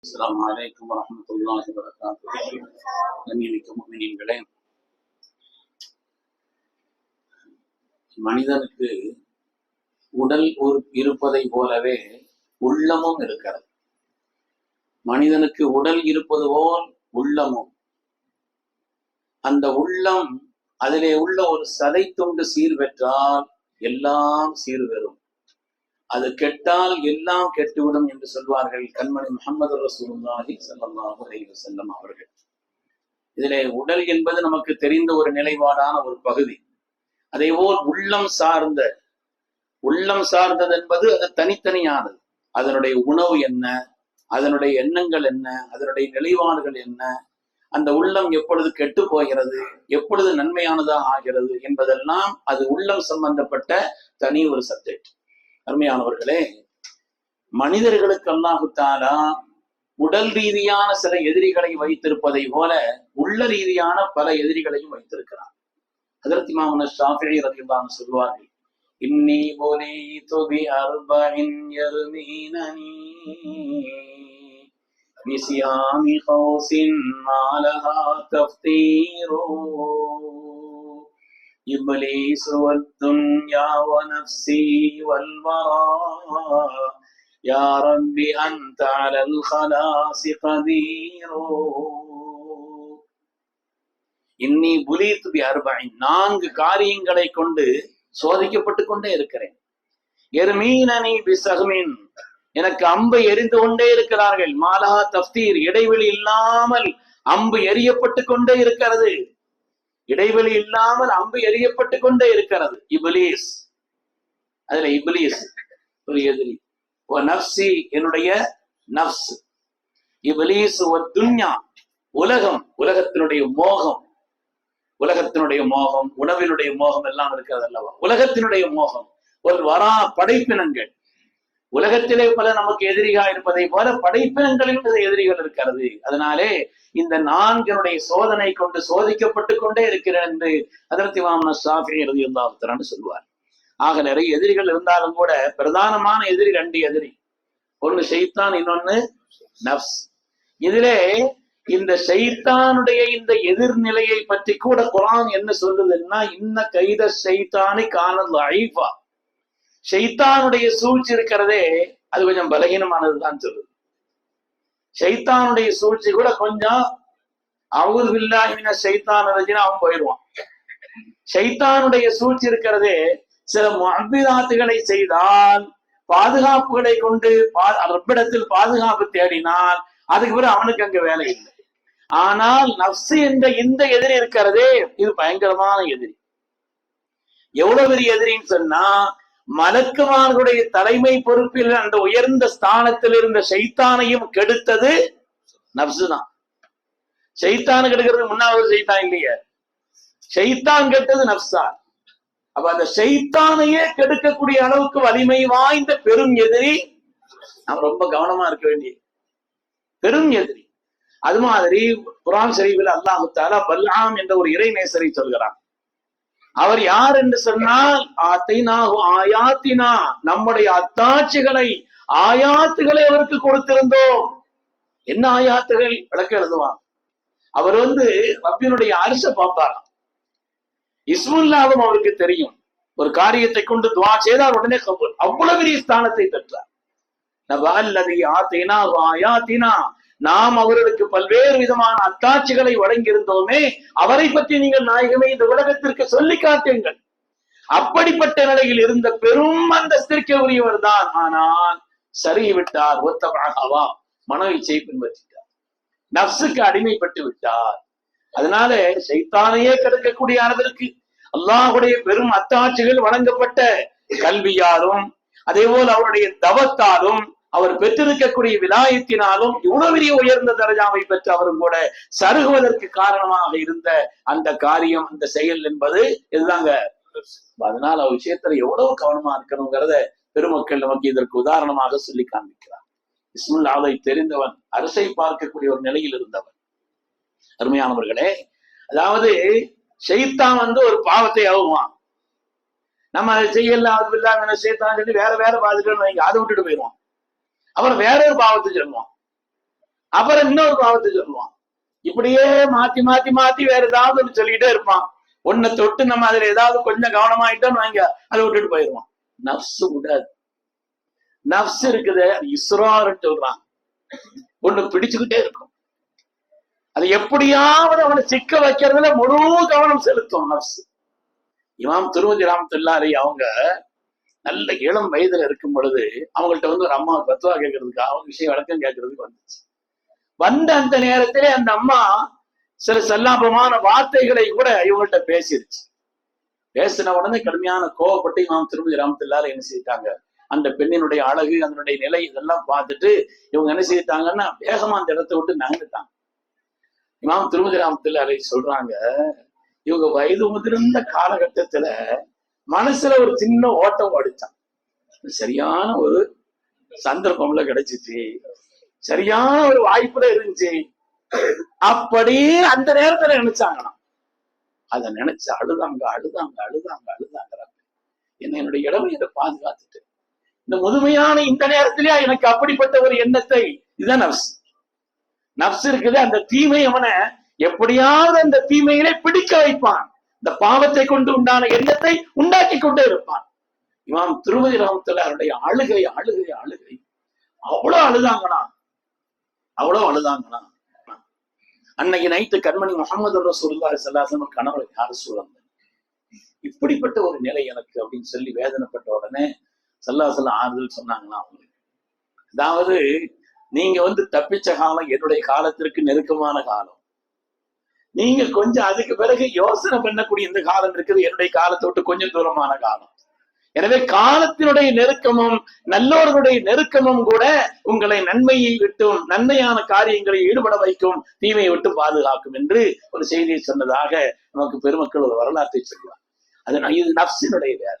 அஸ்ஸலாமு அலைக்கும் வரஹ்மத்துல்லாஹி வபரகாத்துஹு. கண்ணியமிக்க முஃமினீன்களே மனிதனுக்கு உடல் ஒரு- இருப்பதை போலவே உள்ளமும் இருக்கிறது. மனிதனுக்கு உடல் இருப்பது போல் உள்ளமும். அந்த உள்ளம் அதிலே உள்ள ஒரு சதை துண்டு சீர்பெற்றால் எல்லாம் சீர் பெறும். அது கெட்டால் எல்லாம் கெட்டுவிடும் என்று சொல்வார்கள் கண்மணி முகமது ரசூலுல்லாஹி சல்லாஹு அலைஹி செல்லம் அவர்கள். இதிலே உடல் என்பது நமக்கு தெரிந்த ஒரு நிலைப்பாடான ஒரு பகுதி. அதேபோல் உள்ளம் சார்ந்த உள்ளம் சார்ந்தது என்பது அது தனித்தனியானது. அதனுடைய உணவு என்ன அதனுடைய எண்ணங்கள் என்ன அதனுடைய நிலைப்பாடுகள் என்ன அந்த உள்ளம் எப்பொழுது கெட்டு போகிறது எப்பொழுது நன்மையானதாக ஆகிறது என்பதெல்லாம் அது உள்ளம் சம்பந்தப்பட்ட தனி ஒரு சப்ஜெக்ட் அருமையானவர்களே மனிதர்களுக்கு அல்லாஹு தாலா உடல் ரீதியான சில எதிரிகளை வைத்திருப்பதை போல உள்ள ரீதியான பல எதிரிகளையும் வைத்திருக்கிறார் அதற்கு மாமன ஷாஃபி ரதியுல்லான்னு சொல்வார்கள் இன்னி போலீது பி அர்பஇன் யர்மீனனி بصيام خوس ما لها تفطير إبليس والدنيا ونفسي والورى يا رب أنت على الخلاص قدير இன்னி புலீத் பி அர்பைன் நான்கு காரியங்களை கொண்டு சோதிக்கப்பட்டு கொண்டே இருக்கிறேன் எர்மீனனி பிசகமின் எனக்கு அம்பை எரிந்து கொண்டே இருக்கிறார்கள் மாலா தப்தீர் இடைவெளி இல்லாமல் அம்பு எரியப்பட்டு கொண்டே இருக்கிறது இடைவெளி இல்லாமல் அம்பு எரியப்பட்டு கொண்டே இருக்கிறது. இபிலீஸ். அதுல இபிலீஸ் ஒரு எதிரி. ஓ நப்சி என்னுடைய நப்ஸ் இபிலீஸ் ஒரு துன்யா. உலகம் உலகத்தினுடைய மோகம். உலகத்தினுடைய மோகம் உணவினுடைய மோகம் எல்லாம் இருக்கிறது அல்லவா? உலகத்தினுடைய மோகம். ஒரு வரா படைப்பினங்கள். உலகத்திலே பல நமக்கு எதிரிகா இருப்பதை போல படைப்பினங்களிலும் எதிரிகள் இருக்கிறது. அதனாலே இந்த நான்கினுடைய சோதனை கொண்டு சோதிக்கப்பட்டு கொண்டே இருக்கிறேன் என்று அதற்கு மாமன சாஃபி எழுதியிருந்தான்னு சொல்வார். ஆக நிறைய எதிரிகள் இருந்தாலும் கூட பிரதானமான எதிரி ரெண்டு எதிரி. ஒன்னு செய்தான் இன்னொன்னு நப்ஸ் இதிலே இந்த செய்தானுடைய இந்த எதிர்நிலையை பற்றி கூட குரான் என்ன சொல்றதுன்னா இன்ன கைத செய்தானை காணல் ஐஃபா ஷைத்தானுடைய சூழ்ச்சி இருக்கிறதே அது கொஞ்சம் பலகீனமானதுதான் சொல்லுது ஷைத்தானுடைய சூழ்ச்சி கூட கொஞ்சம் அவுது இல்லாமின ஷைத்தான் இருந்துச்சுன்னா அவன் போயிடுவான். ஷைத்தானுடைய சூழ்ச்சி இருக்கிறதே சில அபிதாத்துகளை செய்தால் பாதுகாப்புகளை கொண்டு பா- ரப்பிடத்தில் பாதுகாப்பு தேடினால் அதுக்கு பிறகு அவனுக்கு அங்க வேலை இல்லை. ஆனால் நப்சு என்ற இந்த எதிரி இருக்கிறதே இது பயங்கரமான எதிரி. எவ்வளவு பெரிய எதிரின்னு சொன்னா மலக்குமார்களுடைய தலைமை பொறுப்பில் அந்த உயர்ந்த ஸ்தானத்தில் இருந்த சைத்தானையும் கெடுத்தது நப்சு தான் சைத்தானு கெடுக்கிறது முன்னாவது சைத்தான் இல்லையே. சைத்தான் கெட்டது நப்சான் அப்ப அந்த சைத்தானையே கெடுக்கக்கூடிய அளவுக்கு வலிமை வாய்ந்த பெரும் எதிரி நாம் ரொம்ப கவனமா இருக்க வேண்டிய பெரும் எதிரி. அது மாதிரி குரான் ஷரீஃபில் அல்லாஹு தாலா பல்லாம் என்ற ஒரு இறை நேசரை சொல்கிறான். அவர் யார் என்று சொன்னால் ஆத்தைனாகு ஆயாத்தினா. நம்முடைய அத்தாட்சிகளை ஆயாத்துகளை அவருக்கு கொடுத்திருந்தோம். என்ன ஆயாத்துகள்? விளக்க எழுதுவான் அவர் வந்து ரப்பினுடைய அரச பார்ப்பாராம் இஸ்முல்லாவும் அவருக்கு தெரியும். ஒரு காரியத்தை கொண்டு துவா செய்தார் உடனே அவ்வளவு பெரிய ஸ்தானத்தை பெற்றார். நபல்லதி ஆத்தினா ஆயாத்தினா. நாம் அவர்களுக்கு பல்வேறு விதமான அத்தாட்சிகளை வழங்கியிருந்தோமே அவரை பற்றி நீங்கள் நாயகமே இந்த உலகத்திற்கு சொல்லி காட்டுங்கள். அப்படிப்பட்ட நிலையில் இருந்த பெரும் அந்தஸ்திற்கு உரியவர் தான். ஆனால் சருகிவிட்டார் விட்டார் ஒத்தவா இச்சை பின்பற்றிட்டார். நப்சுக்கு அடிமைப்பட்டு விட்டார். அதனால சைத்தானையே கெடுக்கக்கூடிய அளவிற்கு அல்லாஹுடைய பெரும் அத்தாட்சிகள் வழங்கப்பட்ட கல்வியாலும் அதே போல் அவருடைய தவத்தாலும் அவர் பெற்றிருக்கக்கூடிய விலாயத்தினாலும் இவ்வளவு பெரிய உயர்ந்த தரஜாவை பெற்று அவரும் கூட சருகுவதற்கு காரணமாக இருந்த அந்த காரியம் அந்த செயல் என்பது இதுதாங்க. அதனால அவர் விஷயத்துல எவ்வளவு கவனமா இருக்கணுங்கிறத பெருமக்கள் நமக்கு இதற்கு உதாரணமாக சொல்லி காண்பிக்கிறார். இஸ்முல்லாவை தெரிந்தவன் அரசை பார்க்கக்கூடிய ஒரு நிலையில் இருந்தவன். அருமையானவர்களே அதாவது செய்தான் வந்து ஒரு பாவத்தை ஆகுவான் நம்ம அதை செய்யல அது இல்லாம செய்தான் சொல்லி வேற வேற பாதிக்கணும் அதை விட்டுட்டு போயிடுவான். அப்புறம் வேற ஒரு பாவத்தை சொல்லுவான். அப்புறம் இன்னொரு பாவத்தை சொல்லுவான். இப்படியே மாத்தி மாத்தி மாத்தி வேற ஏதாவது சொல்லிக்கிட்டே இருப்பான். ஒன்னை தொட்டு நம்ம அதுல ஏதாவது கொஞ்சம் கவனமாயிட்டோம்னு வாங்க அதை விட்டுட்டு போயிடுவான். நப்சு விடாது. நர்ஸ் இருக்குது அது இஸ்ராருன்னு சொல்றான் ஒண்ணு பிடிச்சுக்கிட்டே இருக்கும் அது எப்படியாவது அவனை சிக்க வைக்கிறதுல முழு கவனம் செலுத்தும் நர்ஸ் இமாம் திருவதி ராமத்துல்லாரி அவங்க நல்ல இளம் வயதுல இருக்கும் பொழுது அவங்கள்ட்ட வந்து ஒரு அம்மா பத்துவா கேட்கறதுக்கு அவங்க விஷயம் வழக்கம் கேட்கறதுக்கு வந்துச்சு. வந்த அந்த நேரத்திலே அந்த அம்மா சில செல்லாபமான வார்த்தைகளை கூட இவங்கள்ட்ட பேசிருச்சு. பேசின உடனே கடுமையான கோவப்பட்டு இமாம் திருமதி ராமத்தில்லால என்ன செய்தாங்க அந்த பெண்ணினுடைய அழகு அதனுடைய நிலை இதெல்லாம் பார்த்துட்டு இவங்க என்ன செய்தாங்கன்னா வேகமா அந்த இடத்தை விட்டு நகர்ந்துட்டாங்க. இமாம் திருமதி ராமத்தில்லாலை சொல்றாங்க இவங்க வயது முதிர்ந்த காலகட்டத்துல மனசுல ஒரு சின்ன ஓட்டம் ஓடிச்சான் சரியான ஒரு சந்தர்ப்பம்ல கிடைச்சிச்சு. சரியான ஒரு வாய்ப்புல இருந்துச்சு. அப்படியே அந்த நேரத்துல நினைச்சாங்களாம். அத நினைச்சு அழுதாங்க அழுதாங்க அழுதாங்க அழுதாங்க என்ன என்னுடைய இடமே இதை பாதுகாத்துட்டு இந்த முதுமையான இந்த நேரத்திலேயே எனக்கு அப்படிப்பட்ட ஒரு எண்ணத்தை இதுதான் நப்ஸ். நப்ஸ் இருக்குது அந்த தீமை அவனை எப்படியாவது அந்த தீமையிலே பிடிக்க வைப்பான். இந்த பாவத்தை கொண்டு உண்டான எண்ணத்தை உண்டாக்கி கொண்டே இருப்பான். இமாம் திருமதி ராமத்தலாருடைய அழுகை அழுகை அழுகை. அவ்வளவு அழுதாங்கண்ணா. அவ்வளவு அழுதாங்கண்ணா. அன்னைக்கு நைட்டு கண்மணி முகமது ரசூலுல்லாஹி செல்லாசன் கணவர் யாரு சூழந்த இப்படிப்பட்ட ஒரு நிலை எனக்கு அப்படின்னு சொல்லி வேதனைப்பட்ட உடனே சல்லாசல்ல ஆறுதல் சொன்னாங்கன்னா அவங்க அதாவது நீங்க வந்து தப்பிச்ச காலம் என்னுடைய காலத்திற்கு நெருக்கமான காலம். நீங்க கொஞ்சம் அதுக்கு பிறகு யோசனை பண்ணக்கூடிய இந்த காலம் இருக்குது. என்னுடைய காலத்தை விட்டு கொஞ்சம் தூரமான காலம். எனவே காலத்தினுடைய நெருக்கமும் நல்லோர்களுடைய நெருக்கமும் கூட உங்களை நன்மையை விட்டும் நன்மையான காரியங்களை ஈடுபட வைக்கும் தீமையை விட்டு பாதுகாக்கும் என்று ஒரு செய்தியை சொன்னதாக நமக்கு பெருமக்கள் ஒரு வரலாற்றை சொல்லுவார் அது இது நப்சினுடைய வேலை.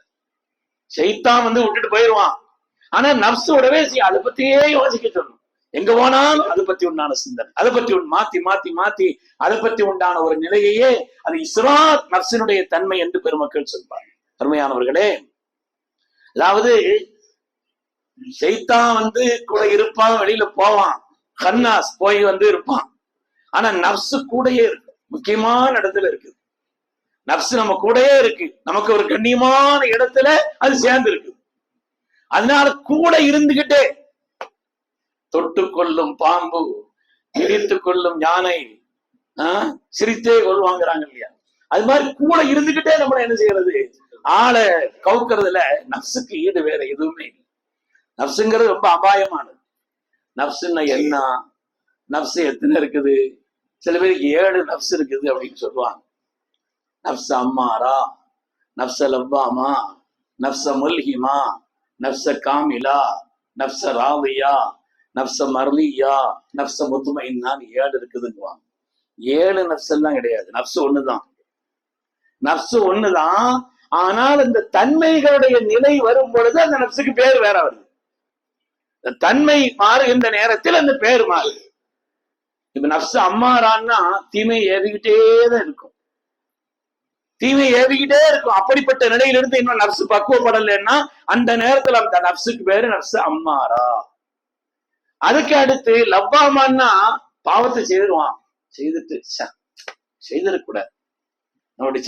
செய்தான் வந்து விட்டுட்டு போயிடுவான் ஆனா நப்சு விடவே அதை பத்தியே யோசிக்க சொல்லணும் எங்க போனாலும் அதை பத்தி உண்டான சிந்தனை அதை பத்தி உன் மாத்தி மாத்தி மாத்தி அதை பத்தி உண்டான ஒரு நிலையையே அது இஸ்ரா நப்சினுடைய தன்மை என்று பெருமக்கள் சொல்வார் அருமையானவர்களே அதாவது செய்தான் வந்து கூட இருப்பான் வெளியில போவான். கன்னாஸ் போய் வந்து இருப்பான். ஆனா நப்சு கூடயே இருக்கு. முக்கியமான இடத்துல இருக்கு. நப்சு நம்ம கூடயே இருக்கு. நமக்கு ஒரு கண்ணியமான இடத்துல அது சேர்ந்து இருக்கு அதனால கூட இருந்துகிட்டே தொட்டு கொள்ளும் பாம்பு இடித்து கொள்ளும் யானை ஆஹ், சிரித்தே கொள்வாங்கிறாங்க இல்லையா? அது மாதிரி கூட இருந்துகிட்டே நம்மள என்ன செய்யறது? ஆளை கவுக்கிறதுல நப்சுக்கு ஈடு வேற எதுவுமே இல்லை. நப்சுங்கிறது ரொம்ப அபாயமானது. நப்சுன்னா என்ன? நப்சு எத்தனை இருக்குது? சில பேருக்கு ஏழு நப்சு இருக்குது அப்படின்னு சொல்லுவாங்க. நப்ச அம்மாரா? நப்ச லவ்வாமா? நப்ச முல்ஹிமா? நப்ச காமிலா? நப்ச ராவியா? நப்ச மர்லியா நப்ச முத்துமைன்னான்னு ஏழு இருக்குதுங்குவாங்க. ஏழு நப்செல்லாம் எல்லாம் கிடையாது. நப்சு ஒண்ணுதான். நப்சு ஒண்ணுதான். ஆனால் இந்த தன்மைகளுடைய நிலை வரும் பொழுது அந்த நப்சுக்கு பேர் வேற வருது. இந்த தன்மை மாறுகின்ற நேரத்தில் அந்த பேர் மாறுது. இப்ப நப்சு அம்மாறான்னா தீமை ஏறிக்கிட்டே தான் இருக்கும். தீமை ஏறிக்கிட்டே இருக்கும். அப்படிப்பட்ட நிலையிலிருந்து இன்னும் நப்சு பக்குவப்படலைன்னா அந்த நேரத்துல அந்த நப்சுக்கு பேரு நப்சு அம்மாரா. அதுக்கு அடுத்து லவ்வாமான்னா பாவத்தை செய்திருவான். செய்துட்டு செய்திருக்கூடாது செய்திருக்கக்கூடாது. நம்மளுடைய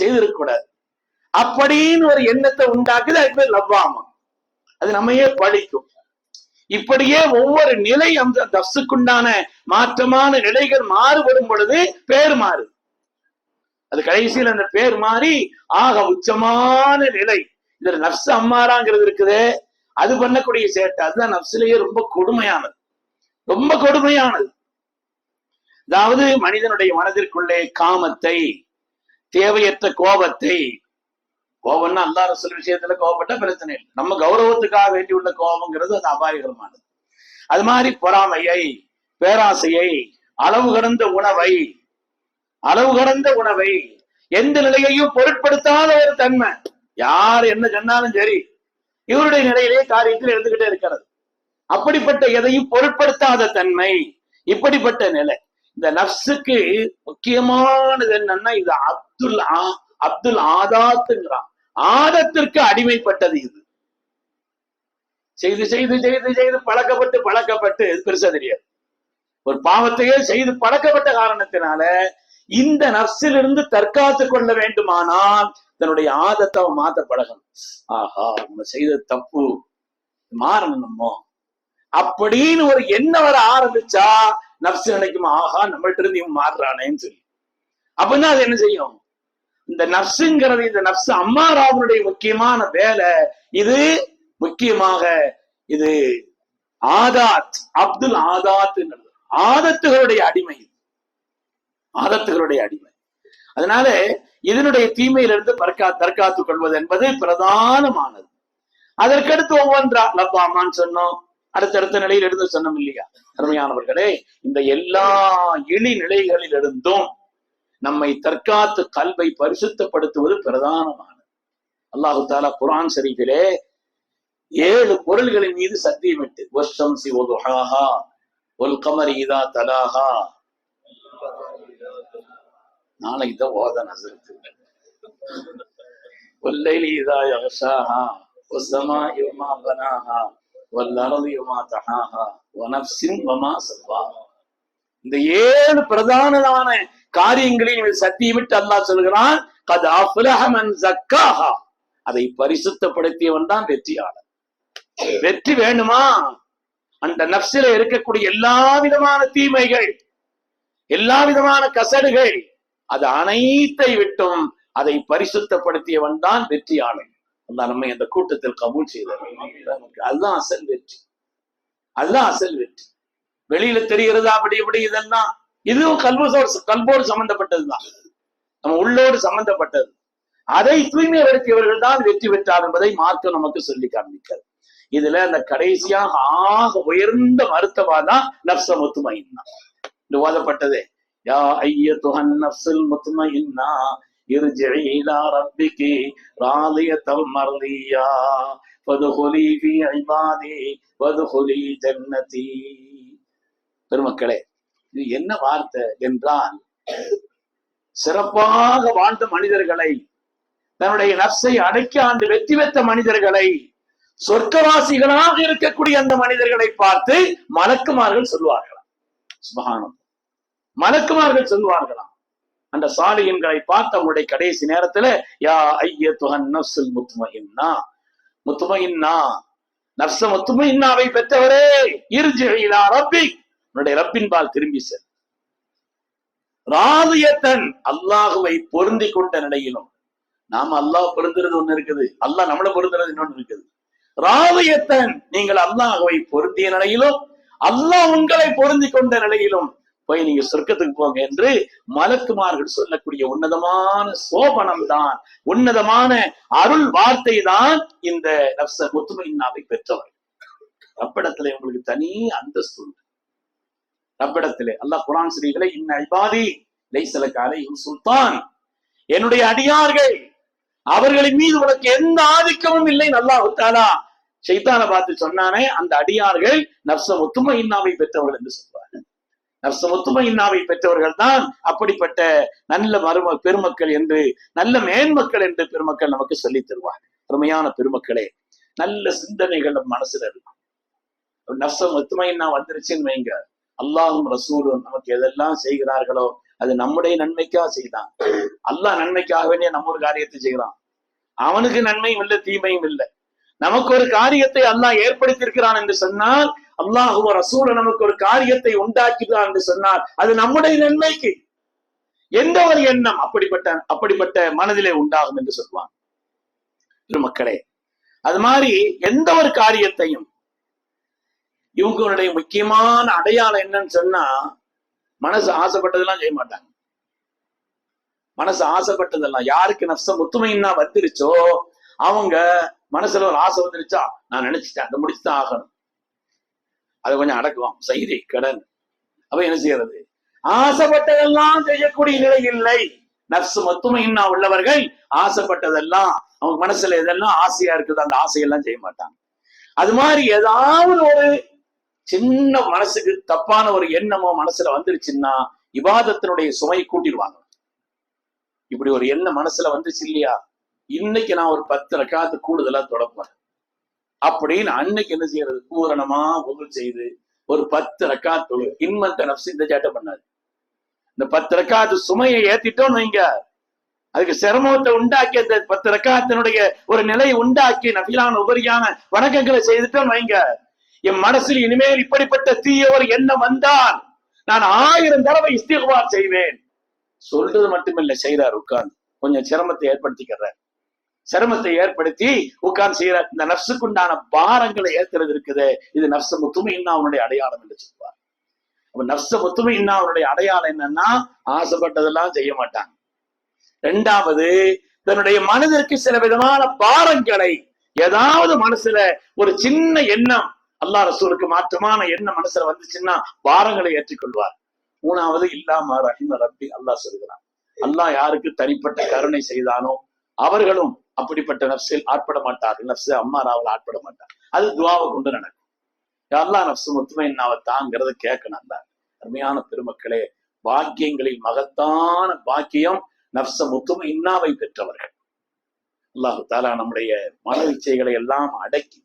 அப்படின்னு ஒரு எண்ணத்தை உண்டாக்குது அதுக்கு பேர் லவ்வாமா. அது நம்மையே பழிக்கும். இப்படியே ஒவ்வொரு நிலை அந்த தப்சுக்குண்டான மாற்றமான நிலைகள் மாறுபடும் பொழுது பேர் மாறுது. அது கடைசியில் அந்த பேர் மாறி ஆக உச்சமான நிலை. இதுல நப்சு அம்மாராங்கிறது இருக்குது. அது பண்ணக்கூடிய சேட்டை. அதுதான் நப்சிலேயே ரொம்ப கொடுமையானது. ரொம்ப கொடுமையானது. அதாவது மனிதனுடைய மனதிற்குள்ளே காமத்தை தேவையற்ற கோபத்தை கோபம்னா அல்லா ரசூல் விஷயத்துல கோபப்பட்ட பிரச்சனை இல்லை. நம்ம கௌரவத்துக்காக வேண்டி உள்ள கோபம்ங்கிறது அது அபாயகரமானது. அது மாதிரி பொறாமையை பேராசையை அளவு கடந்த உணவை அளவு கடந்த உணவை எந்த நிலையையும் பொருட்படுத்தாத ஒரு தன்மை. யார் என்ன சொன்னாலும் சரி இவருடைய நிலையிலே காரியத்தில் இருந்துகிட்டே இருக்கிறது. அப்படிப்பட்ட எதையும் பொருட்படுத்தாத தன்மை இப்படிப்பட்ட நிலை. இந்த நப்சுக்கு முக்கியமானது என்னன்னா இது அப்துல் ஆ- அப்துல் ஆதாத்துங்கிறான். ஆதத்திற்கு அடிமைப்பட்டது இது. செய்து செய்து செய்து செய்து பழக்கப்பட்டு பழக்கப்பட்டு இது பெருசா தெரியாது. ஒரு பாவத்தையே செய்து பழக்கப்பட்ட காரணத்தினால இந்த நப்சிலிருந்து தற்காத்து கொள்ள வேண்டுமானால் தன்னுடைய ஆதத்தை மாத்த பழகணும் ஆஹா நம்ம செய்த தப்பு. மாறணும் நம்ம. அப்படின்னு ஒரு எண்ணம் வர ஆரம்பிச்சா நப்சு நினைக்கும் ஆஹா நம்மள்ட்ட இருந்து இவன் மாறுறானேன்னு சொல்லி. அப்படின்னா அது என்ன செய்யும்? இந்த நப்சுங்கிறது இந்த நப்சு அம்மாராவனுடைய முக்கியமான வேலை இது முக்கியமாக இது ஆதாத் அப்துல் ஆதாத்ங்கிறது ஆதத்துகளுடைய அடிமை ஆதத்துகளுடைய அடிமை. அதனால இதனுடைய தீமையிலிருந்து பற்கா தற்காத்துக் கொள்வது என்பது பிரதானமானது. அதற்கடுத்து ஒவ்வொன்றா லப்பாமான்னு சொன்னோம். அடுத்தடுத்த நிலையில் எடுத்து சொன்னோம் இல்லையா? அருமையானவர்களே இந்த எல்லா இழி நிலைகளிலிருந்தும் நம்மை தற்காத்து கல்வை பரிசுத்தப்படுத்துவது பிரதானமானது. அல்லாஹு தாலா குரான் சரிவிலே ஏழு பொருள்களின் மீது சத்தியமிட்டு வர்ஷம் சிவோதுஹாஹா ஒல் கமர் இதா தலாஹா. நாளைக்கு தான் ஓத நசருக்கு ஒல்லைலி இதா யகசாஹா ஒசமா இவமா பனாஹா. இந்த ஏழு பிரதானமான காரியங்களையும் நீங்கள் விட்டு அல்லாஹ் சொல்கிறான் கத் அஃப்லஹமன் அதை பரிசுத்தப்படுத்தியவன் தான் வெற்றியாளர் வெற்றி வேணுமா அந்த நப்சில இருக்கக்கூடிய எல்லா விதமான தீமைகள் எல்லா விதமான கசடுகள் அது அனைத்தை விட்டும் அதை பரிசுத்தப்படுத்தியவன் தான் வெற்றியாளன். அல்லாஹ் நம்மை அந்த கூட்டத்தில் கபூல் செய்தார். அதுதான் அசல் வெற்றி. அதுதான் அசல் வெற்றி. வெளியில தெரிகிறது அப்படி இப்படி இதெல்லாம் இதுவும் கல்வசோடு கல்போடு சம்பந்தப்பட்டதுதான். நம்ம உள்ளோடு சம்பந்தப்பட்டது. அதை தூய்மைப்படுத்தியவர்கள் தான் வெற்றி பெற்றார் என்பதை மார்க்கம் நமக்கு சொல்லி காண்பிக்கிறது. இதுல அந்த கடைசியாக ஆக உயர்ந்த மருத்துவா தான் நப்ச முத்துமைன்னா. இது ஓதப்பட்டதே. யா ஐயத்துஹன் நப்சுல் முத்துமைன்னா. ارجعي إلى ربك راضية مرضية فادخلي في عبادي وادخلي جنتي பெருமக்களே இது என்ன வார்த்தை என்றால் சிறப்பாக வாழ்ந்த மனிதர்களை தன்னுடைய நப்சை அடக்கி ஆண்டு வெற்றி பெற்ற மனிதர்களை சொர்க்கவாசிகளாக இருக்கக்கூடிய அந்த மனிதர்களை பார்த்து மலக்குமார்கள் சொல்வார்களாம் சுபஹானம் மலக்குமார்கள் சொல்வார்களாம் அந்த சாலியன்களை பார்த்து அவங்களுடைய கடைசி நேரத்துல யா ஐய துகன் நப்சுல் முத்துமகின்னா முத்துமகின்னா நப்ச முத்துமகின்னாவை பெற்றவரே இருஜிலா ரப்பி. உன்னுடைய ரப்பின் பால் திரும்பி செல். ராதியத்தன் அல்லாஹுவை பொருந்தி கொண்ட நிலையிலும் நாம அல்லாஹ் பொருந்துறது ஒண்ணு இருக்குது. அல்லாஹ் நம்மள பொருந்துறது இன்னொன்னு இருக்குது. ராதியத்தன் நீங்கள் அல்லாஹுவை பொருந்திய நிலையிலும் அல்லாஹ் உங்களை பொருந்தி கொண்ட நிலையிலும் போய் நீங்க சொர்க்கத்துக்கு போங்க என்று மலக்குமார்கள் சொல்லக்கூடிய உன்னதமான சோபனம் தான் உன்னதமான அருள் வார்த்தை தான் இந்த நப்ச முத்துமையின்னாவை பெற்றவர். ரப்பிடத்துல உங்களுக்கு தனி அந்தஸ்து உண்டு. ரப்பிடத்திலே அல்லாஹ் குரான் ஸ்ரீகளை இன்ன ஐபாதி லைசலக்கு அலைஹிம் சுல்தான். என்னுடைய அடியார்கள் அவர்களின் மீது உனக்கு எந்த ஆதிக்கமும் இல்லை நல்லா தாலா சைத்தான பார்த்து சொன்னானே அந்த அடியார்கள் நப்ச ஒத்துமை இன்னாவை பெற்றவர்கள் என்று சொல்வார்கள் நர்ச ஒத்துமை இன்னாவை பெற்றவர்கள் தான் அப்படிப்பட்ட நல்ல மரும பெருமக்கள் என்று நல்ல மேன்மக்கள் என்று பெருமக்கள் நமக்கு சொல்லித் தருவார் அருமையான பெருமக்களே நல்ல சிந்தனைகள் நம் மனசுல இருக்கும். நப்ச ஒத்துமை இன்னா வந்துருச்சுன்னு வைங்க. அல்லாஹும் ரசூலும் நமக்கு எதெல்லாம் செய்கிறார்களோ அது நம்முடைய நன்மைக்காக செய்தான். அல்லாஹ் நன்மைக்காகவே நம்ம ஒரு காரியத்தை செய்கிறான். அவனுக்கு நன்மையும் இல்லை தீமையும் இல்லை. நமக்கு ஒரு காரியத்தை அல்லாஹ் ஏற்படுத்தியிருக்கிறான் என்று சொன்னால் அல்லாஹுவ ரசூல நமக்கு ஒரு காரியத்தை உண்டாக்கிதான் என்று சொன்னால் அது நம்முடைய நன்மைக்கு. எந்த ஒரு எண்ணம் அப்படிப்பட்ட அப்படிப்பட்ட மனதிலே உண்டாகும் என்று சொல்லுவான் மக்களே அது மாதிரி எந்த ஒரு காரியத்தையும் இவங்களுடைய முக்கியமான அடையாளம் என்னன்னு சொன்னா மனசு ஆசைப்பட்டதெல்லாம் செய்ய மாட்டாங்க. மனசு ஆசைப்பட்டதெல்லாம் யாருக்கு நஷ்டம் ஒத்துமைன்னா வந்துருச்சோ அவங்க மனசுல ஒரு ஆசை வந்துருச்சா? நான் நினைச்சிட்டேன். அதை முடிச்சுதான் ஆகணும். அதை கொஞ்சம் அடக்குவோம் செய்தி கடன். அப்ப என்ன செய்யறது? ஆசைப்பட்டதெல்லாம் செய்யக்கூடிய நிலை இல்லை. நப்சு இன்னா உள்ளவர்கள் ஆசைப்பட்டதெல்லாம் அவங்க மனசுல எதெல்லாம் ஆசையா இருக்குது அந்த ஆசையெல்லாம் செய்ய மாட்டாங்க. அது மாதிரி ஏதாவது ஒரு சின்ன மனசுக்கு தப்பான ஒரு எண்ணமோ மனசுல வந்துருச்சுன்னா இபாதத்தினுடைய சுமை கூட்டிடுவாங்க. இப்படி ஒரு எண்ணம் மனசுல வந்துச்சு இல்லையா? இன்னைக்கு நான் ஒரு பத்து ரக்காத்து கூடுதலா தொடப்பேன் அப்படின்னு அன்னைக்கு என்ன செய்யறது? பூரணமா உதல் செய்து ஒரு பத்து ரக்காத் தொழு இன்மத்த நப்சு இந்த சேட்டை பண்ணாது. இந்த பத்து ரக்காத்து சுமையை ஏத்திட்டோம்னு வைங்க. அதுக்கு சிரமத்தை உண்டாக்கி அந்த பத்து ரக்காத்தினுடைய ஒரு நிலையை உண்டாக்கி நபிலான உபரியான வணக்கங்களை செய்துட்டோம்னு வைங்க. என் மனசில் இனிமேல் இப்படிப்பட்ட தீய ஒரு எண்ணம் வந்தால் நான் ஆயிரம் தடவை இஸ்திகுவார் செய்வேன். சொல்றது மட்டுமில்லை செய்யறார் உட்கார்ந்து. கொஞ்சம் சிரமத்தை ஏற்படுத்திக்கிறார் சிரமத்தை ஏற்படுத்தி உட்கார்ந்து செய்யற இந்த நப்சுக்குண்டான பாரங்களை ஏற்கிறது இருக்குது. இது நப்ச முத்துமைன்னா அவனுடைய அடையாளம் என்று சொல்வார் அப்ப நப்ச முத்துமைன்னா அவனுடைய அடையாளம் என்னன்னா ஆசைப்பட்டதெல்லாம் செய்ய மாட்டாங்க ரெண்டாவது தன்னுடைய மனதிற்கு சில விதமான பாரங்களை ஏதாவது மனசுல ஒரு சின்ன எண்ணம் அல்லாஹ் ரசூலுக்கு மாற்றமான எண்ணம் மனசுல வந்துச்சுன்னா பாரங்களை ஏற்றிக்கொள்வார். மூணாவது இல்லாம ரஹிம ரப்பி அல்லாஹ் சொல்கிறான். அல்லாஹ் யாருக்கு தனிப்பட்ட கருணை செய்தானோ அவர்களும் அப்படிப்பட்ட நப்சில் ஆட்பட மாட்டார்கள் நப்சு அம்மாராவில் ஆட்பட மாட்டார். அது துவாவை கொண்டு நடக்கும். யாரெல்லாம் நப்சு முத்துமைன்னாவை தாங்கிறத கேட்கணும் அந்த அருமையான பெருமக்களே பாக்கியங்களில் மகத்தான பாக்கியம் நப்ச முத்துமை இன்னாவை பெற்றவர்கள். அல்லாஹு தாலா நம்முடைய மன இச்சைகளை எல்லாம் அடக்கி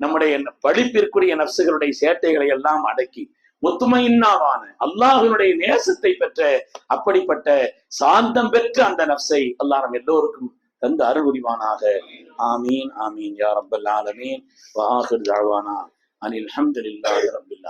நம்முடைய படிப்பிற்குரிய நப்சுகளுடைய சேட்டைகளை எல்லாம் அடக்கி முத்துமையின்னாவான அல்லாஹினுடைய நேசத்தை பெற்ற அப்படிப்பட்ட சாந்தம் பெற்ற அந்த நப்சை அல்லாஹ் நம் எல்லோருக்கும் தந்து அருள் புரிவானாக ஆமீன் ஆமீன் யா ரப்பல் ஆலமீன் வ ஆஹிர் தஅவானா அனில் ஹம்துலில்லாஹி ரப்பில்